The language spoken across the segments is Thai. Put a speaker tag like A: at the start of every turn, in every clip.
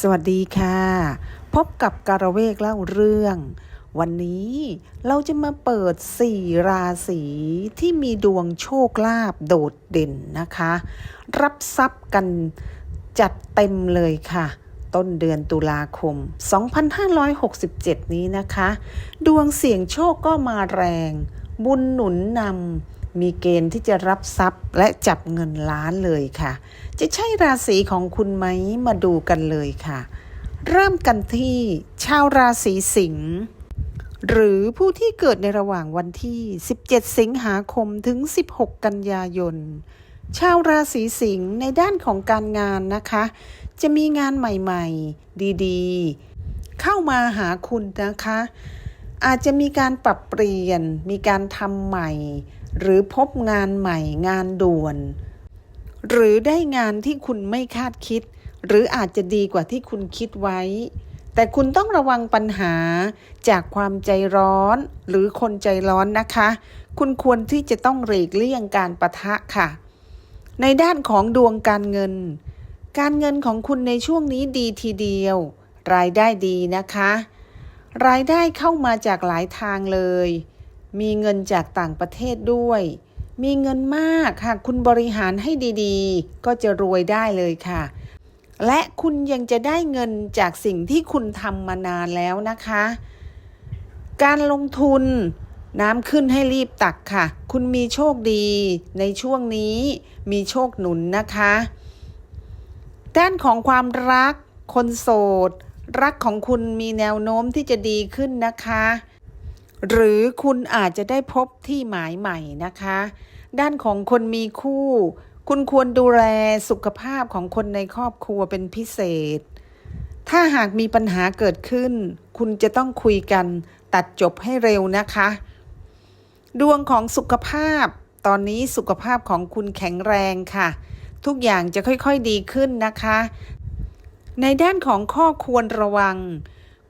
A: สวัสดีค่ะ พบกับการะเวกเล่าเรื่อง วันนี้เราจะมาเปิด4ราศีที่มีดวงโชคลาภโดดเด่นนะคะ รับทรัพย์กันจัดเต็มเลยค่ะ ต้นเดือนตุลาคม 2567 นี้นะคะ ดวงเสี่ยงโชคก็มาแรง บุญหนุนนำ มีเกณฑ์ที่จะรับทรัพย์และจับเงินล้านเลยค่ะ จะใช่ราศีของคุณไหมมาดูกันเลยค่ะ เริ่มกันที่ชาวราศีสิงห์หรือผู้ที่เกิดในระหว่างวันที่ 17 สิงหาคมถึง 16 กันยายน ชาวราศีสิงห์ในด้านของการงานนะคะ จะมีงานใหม่ๆ ดีๆ เข้ามาหาคุณนะคะ อาจจะมีการปรับเปลี่ยน มีการทำใหม่ หรือพบงานใหม่งานด่วน หรือได้งานที่คุณไม่คาดคิด หรืออาจจะดีกว่าที่คุณคิดไว้ แต่คุณต้องระวังปัญหาจากความใจร้อน หรือคนใจร้อนนะคะ คุณควรที่จะต้องหลีกเลี่ยงการประทะค่ะ ในด้านของดวงการเงิน การเงินของคุณในช่วงนี้ดีทีเดียว รายได้ดีนะคะ รายได้เข้ามาจากหลายทางเลย มีเงินจากต่างประเทศด้วย มีเงินมากหากคุณบริหารให้ดีๆ ก็จะรวยได้เลยค่ะ และคุณยังจะได้เงินจากสิ่งที่คุณทำมานานแล้วนะคะ การลงทุนน้ำขึ้นให้รีบตักค่ะ คุณมีโชคดีในช่วงนี้มีโชคหนุนนะคะ ด้านของความรัก คนโสด รักของคุณมีแนวโน้มที่จะดีขึ้นนะคะ หรือคุณอาจจะได้พบที่หมายใหม่นะคะ ด้านของคนมีคู่ คุณควรดูแลสุขภาพของคนในครอบครัวเป็นพิเศษ ถ้าหากมีปัญหาเกิดขึ้น คุณจะต้องคุยกันตัดจบให้เร็วนะคะ ดวงของสุขภาพ ตอนนี้สุขภาพของคุณแข็งแรงค่ะ ทุกอย่างจะค่อยๆดีขึ้นนะคะ ในด้านของข้อควรระวัง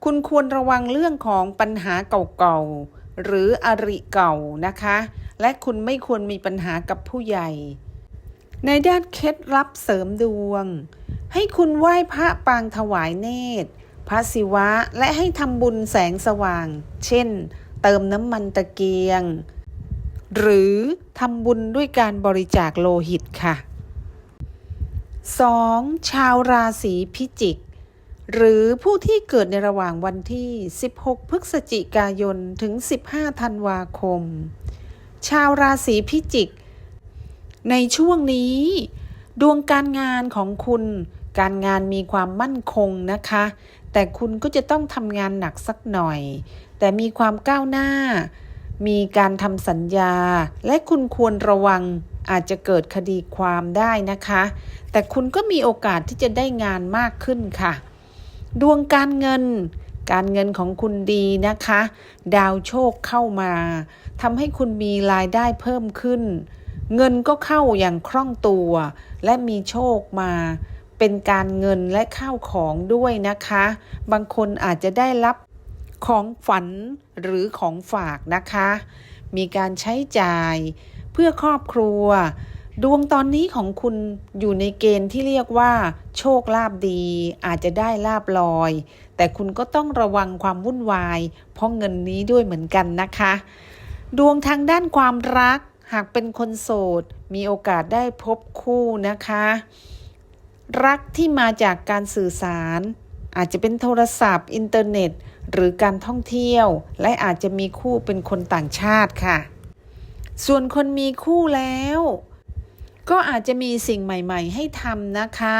A: คุณควรระวังเรื่องของปัญหาเก่าๆ หรืออริเก่านะคะ และคุณไม่ควรมีปัญหากับผู้ใหญ่ ในด้านเคล็ดลับเสริมดวง ให้คุณไหว้พระปางถวายเนตร พระศิวะและให้ทำบุญแสงสว่าง เช่น เติมน้ำมันตะเกียง หรือทำบุญด้วยการบริจาคโลหิตค่ะ 2. ชาวราศีพิจิก หรือผู้ที่เกิดในระหว่างวันที่ 16 พฤศจิกายน ถึง 15 ธันวาคม ชาวราศีพิจิก ในช่วงนี้ ดวงการงานของคุณ การงานมีความมั่นคงนะคะ แต่คุณก็จะต้องทำงานหนักสักหน่อย แต่มีความก้าวหน้า มีการทำสัญญา และคุณควรระวังอาจจะเกิดคดีความได้นะคะ แต่คุณก็มีโอกาสที่จะได้งานมากขึ้นค่ะ ดวงการเงิน การเงินของคุณดีนะคะ ดาวโชคเข้ามาทำให้คุณมีรายได้เพิ่มขึ้น เงินก็เข้าอย่างคล่องตัว และมีโชคมาเป็นการเงินและข้าวของด้วยนะคะ บางคนอาจจะได้รับของฝันหรือของฝากนะคะ มีการใช้จ่ายเพื่อครอบครัว ดวงตอนนี้ของคุณอยู่ในเกณฑ์ที่เรียกว่า โชคลาภดี อาจจะได้ลาบลอย แต่คุณก็ต้องระวังความวุ่นวาย เพราะเงินนี้ด้วยเหมือนกันนะคะ ดวงทางด้านความรัก หากเป็นคนโสด มีโอกาสได้พบคู่นะคะ รักที่มาจากการสื่อสาร อาจจะเป็นโทรศัพท์ อินเทอร์เน็ต หรือการท่องเที่ยว และอาจจะมีคู่เป็นคนต่างชาติค่ะ ส่วนคนมีคู่แล้ว ก็อาจจะมีสิ่งใหม่ ๆ ให้ทำนะคะ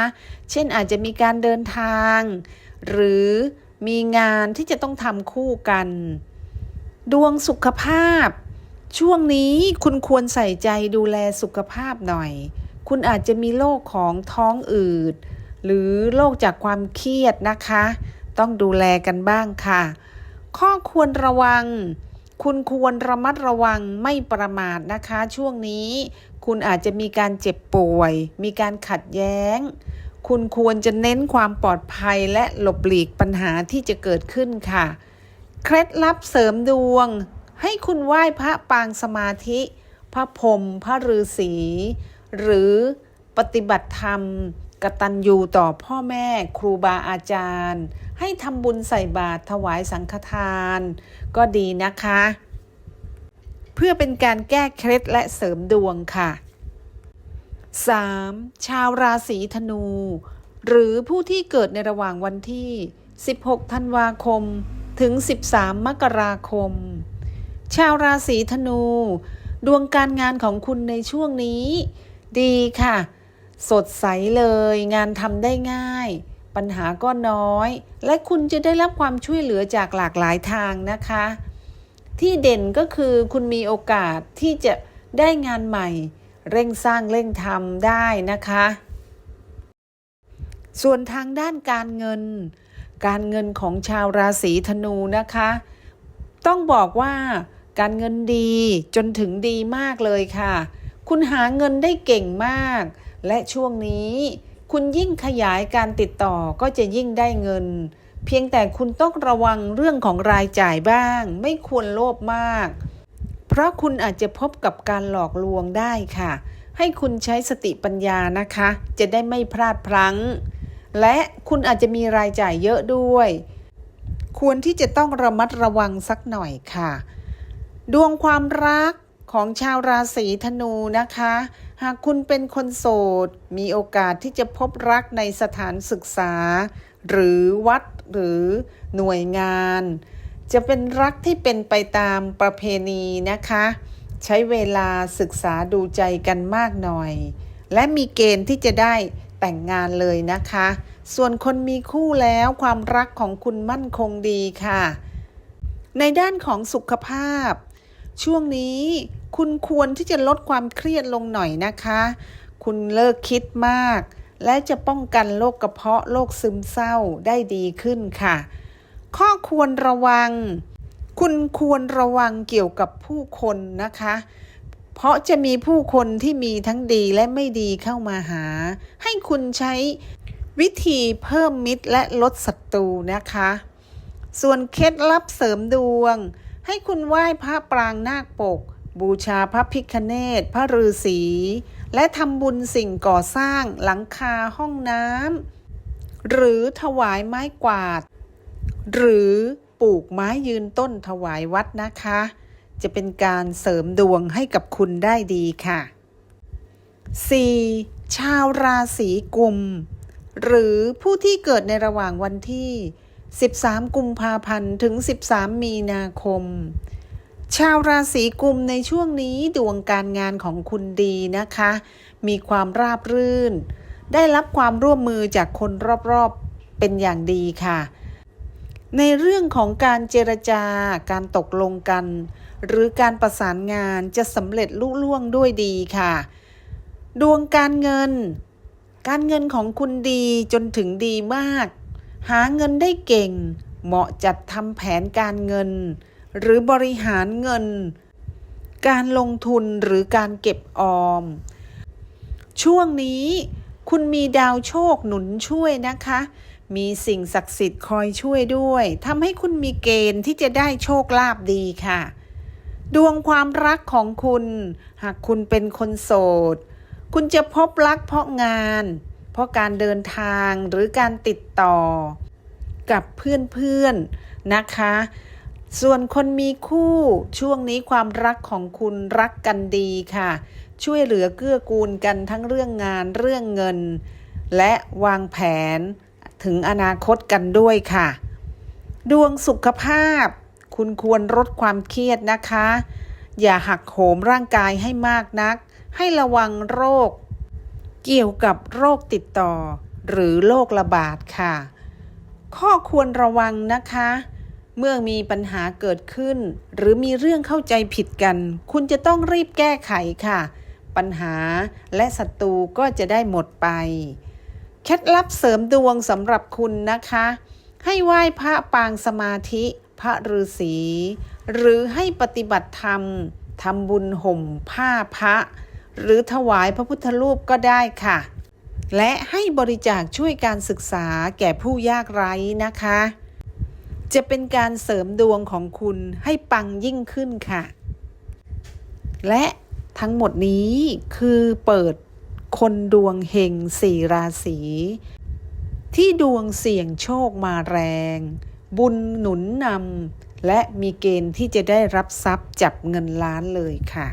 A: เช่นอาจจะมีการเดินทาง หรือมีงานที่จะต้องทำคู่กัน ดวงสุขภาพ ช่วงนี้คุณควรใส่ใจดูแลสุขภาพหน่อย คุณอาจจะมีโรคของท้องอืด หรือโรคจากความเครียดนะคะ ต้องดูแลกันบ้างค่ะ ข้อควรระวังคุณควรระมัดระวังไม่ประมาทนะคะ ช่วงนี้ คุณอาจจะมีการเจ็บป่วย มีการขัดแย้ง คุณควรจะเน้นความปลอดภัยและหลบหลีกปัญหาที่จะเกิดขึ้นค่ะ เคล็ดลับเสริมดวง ให้คุณไหว้พระปางสมาธิ พระพรหมพระฤาษีหรือปฏิบัติธรรมกตัญญูต่อพ่อแม่ครูบาอาจารย์ ให้ทำบุญใส่บาตรถวายสังฆทาน ก็ดีนะคะ เพื่อเป็นการแก้เคล็ดและเสริมดวงค่ะ 3. ชาวราศีธนู หรือผู้ที่เกิดในระหว่างวันที่ 16 ธันวาคม ถึง 13 มกราคม ชาวราศีธนู ดวงการงานของคุณในช่วงนี้ ดีค่ะ สดใสเลย งานทำได้ง่าย ปัญหาก็น้อย และคุณจะได้รับความช่วยเหลือจากหลากหลายทางนะคะ ที่เด่นก็คือคุณมีโอกาสที่จะได้งานใหม่ เร่งสร้างเร่งทำได้นะคะ ส่วนทางด้านการเงิน การเงินของชาวราศีธนูนะคะ ต้องบอกว่าการเงินดีจนถึงดีมากเลยค่ะ คุณหาเงินได้เก่งมาก และช่วงนี้ คุณยิ่งขยายการติดต่อก็จะยิ่งได้เงิน เพียงแต่คุณต้องระวังเรื่องของรายจ่ายบ้าง ไม่ควรโลภมาก เพราะคุณอาจจะพบกับการหลอกลวงได้ค่ะ ให้คุณใช้สติปัญญานะคะ จะได้ไม่พลาดพลั้ง และคุณอาจจะมีรายจ่ายเยอะด้วย ควรที่จะต้องระมัดระวังสักหน่อยค่ะ ดวงความรักของชาวราศีธนูนะคะ หากคุณเป็นคนโสด มีโอกาสที่จะพบรักในสถานศึกษา หรือวัดหรือหน่วยงาน จะเป็นรักที่เป็นไปตามประเพณีนะคะ ใช้เวลาศึกษาดูใจกันมากหน่อย และมีเกณฑ์ที่จะได้แต่งงานเลยนะคะ ส่วนคนมีคู่แล้วความรักของคุณมั่นคงดีค่ะ ในด้านของสุขภาพ ช่วงนี้คุณควรที่จะลดความเครียดลงหน่อยนะคะ คุณเลิกคิดมาก และจะป้องกันโรคกระเพาะโรคซึมเศร้าได้ดีขึ้นค่ะ ข้อควรระวัง คุณควรระวังเกี่ยวกับผู้คนนะคะ เพราะจะมีผู้คนที่มีทั้งดีและไม่ดีเข้ามาหา ให้คุณใช้วิธีเพิ่มมิตรและลดศัตรูนะคะ ส่วนเคล็ดลับเสริมดวง ให้คุณไหว้พระปรางนาคปก บูชาพระพิคเนตพระฤาษี และทำบุญสิ่งก่อสร้างหลังคาห้องน้ำหรือถวายไม้กวาด หรือปลูกไม้ยืนต้นถวายวัดนะคะ จะเป็นการเสริมดวงให้กับคุณได้ดีค่ะ 4. ชาวราศีกุม หรือผู้ที่เกิดในระหว่างวันที่ 13 กุมภาพันธ์ ถึง 13 มีนาคม ชาวราศีกุมในช่วงนี้ดวงการงานของคุณดีนะคะ มีความราบรื่น ได้รับความร่วมมือจากคนรอบๆเป็นอย่างดีค่ะ ในเรื่องของการเจรจาการตกลงกัน หรือการประสานงานจะสำเร็จลุล่วงด้วยดีค่ะ ดวงการเงิน การเงินของคุณดีจนถึงดีมาก หาเงินได้เก่ง เหมาะจัดทำแผนการเงิน หรือบริหารเงิน การลงทุนหรือการเก็บออม ช่วงนี้คุณมีดาวโชคหนุนช่วยนะคะ มีสิ่งศักดิ์สิทธิ์คอยช่วยด้วยทำให้คุณมีเกณฑ์ที่จะได้โชคลาภดีค่ะ ดวงความรักของคุณ หากคุณเป็นคนโสด คุณจะพบรักเพราะงาน เพราะการเดินทางหรือการติดต่อ กับเพื่อนๆนะคะ ส่วนคนมีคู่ช่วงนี้ความรักของคุณรักกันดีค่ะ ช่วยเหลือเกื้อกูลกันทั้งเรื่องงานเรื่องเงิน และวางแผนถึงอนาคตกันด้วยค่ะ ดวงสุขภาพ คุณควรลดความเครียดนะคะ อย่าหักโหมร่างกายให้มากนัก ให้ระวังโรค เกี่ยวกับโรคติดต่อ หรือโรคระบาดค่ะ ข้อควรระวังนะคะ เมื่อมีปัญหาเกิดขึ้น หรือมีเรื่องเข้าใจผิดกัน คุณจะต้องรีบแก้ไขค่ะ ปัญหาและศัตรูก็จะได้หมดไปเคล็ดลับเสริมดวงสำหรับคุณนะคะ ให้ไหว้พระปางสมาธิ พระฤาษีหรือให้ปฏิบัติธรรมทำบุญห่มผ้าพระ หรือถวายพระพุทธรูปก็ได้ค่ะ และให้บริจาคช่วยการศึกษาแก่ผู้ยากไร้นะคะ จะเป็นการเสริมดวงของคุณให้ปังยิ่งขึ้นค่ะ และทั้งหมดนี้คือเปิดคนดวงเฮงสี่ราศีที่ดวงเสี่ยงโชคมาแรง บุญหนุนนำและมีเกณฑ์ที่จะได้รับทรัพย์จับเงินล้านเลยค่ะ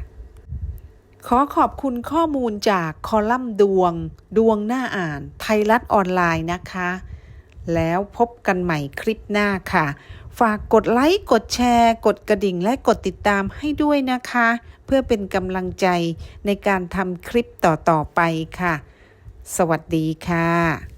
A: ขอขอบคุณข้อมูลจากคอลัมน์ดวง ดวงหน้าอ่าน ไทยรัฐออนไลน์นะคะ แล้วพบกันใหม่คลิปหน้าค่ะ ฝากกดไลค์ กดแชร์ กดกระดิ่งและกดติดตามให้ด้วยนะคะ เพื่อเป็นกำลังใจในการทำคลิปต่อๆไปค่ะ สวัสดีค่ะ